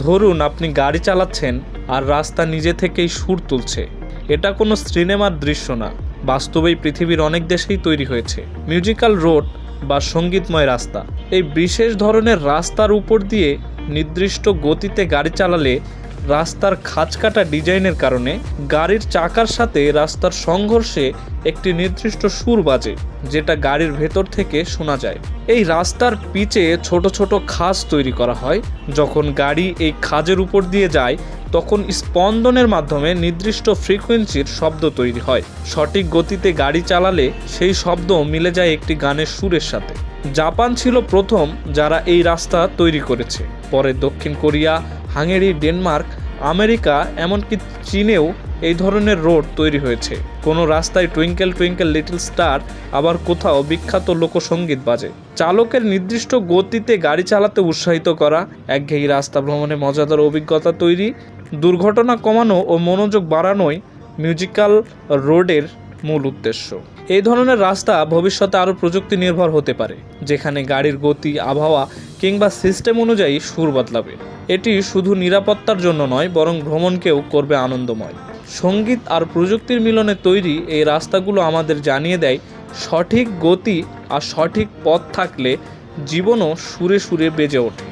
ধরুন আপনি গাড়ি চালাচ্ছেন আর রাস্তা নিজে থেকেই সুর তুলছে। এটা কোনো সিনেমার দৃশ্য না। বাস্তবেই পৃথিবীর অনেক দেশেই তৈরি হয়েছে। মিউজিক্যাল রোড বা সঙ্গীতময় রাস্তা। এই বিশেষ ধরনের রাস্তার উপর দিয়ে নির্দিষ্ট গতিতে গাড়ি চালালে রাস্তার খাঁজকাটা ডিজাইনের কারণে গাড়ির চাকার সাথে রাস্তার সংঘর্ষে একটি নির্দিষ্ট সুর বাজে, যেটা গাড়ির ভেতর থেকে শোনা যায়। এই রাস্তার পিচে ছোট ছোট খাঁজ তৈরি করা হয়। যখন গাড়ি এই খাঁজের উপর দিয়ে যায়, তখন স্পন্দনের মাধ্যমে নির্দিষ্ট ফ্রিকোয়েন্সির শব্দ তৈরি হয়। সঠিক গতিতে গাড়ি চালালে সেই শব্দ মিলে যায় একটি গানের সুরের সাথে। জাপান ছিল প্রথম যারা এই রাস্তা তৈরি করেছে। পরে দক্ষিণ কোরিয়া, হাঙ্গেরি, ডেনমার্ক আমেরিকা, এমনকি চীনেও এই ধরনের রোড তৈরি হয়েছে। কোনো রাস্তায় টুইঙ্কেল টুইঙ্কেল লিটল স্টার, আবার কোথাও বিখ্যাত লোকসঙ্গীত বাজে। চালকের নির্দিষ্ট গতিতে গাড়ি চালাতে উৎসাহিত করা একঘেয়েমি রাস্তা ভ্রমণে মজাদার অভিজ্ঞতা তৈরি, দুর্ঘটনা কমানো ও মনোযোগ বাড়ানোই মিউজিক্যাল রোডের মূল উদ্দেশ্য। এই ধরনের রাস্তা ভবিষ্যতে আরও প্রযুক্তি নির্ভর হতে পারে, যেখানে গাড়ির গতি, আবহাওয়া কিংবা সিস্টেম অনুযায়ী সুর বদলাবে। এটি শুধু নিরাপত্তার জন্য নয়, বরং ভ্রমণকেও করবে আনন্দময়। সংগীত আর প্রযুক্তির মিলনে তৈরি এই রাস্তাগুলো আমাদের জানিয়ে দেয়, সঠিক গতি আর সঠিক পথ থাকলে জীবনও সুরে সুরে বেজে ওঠে।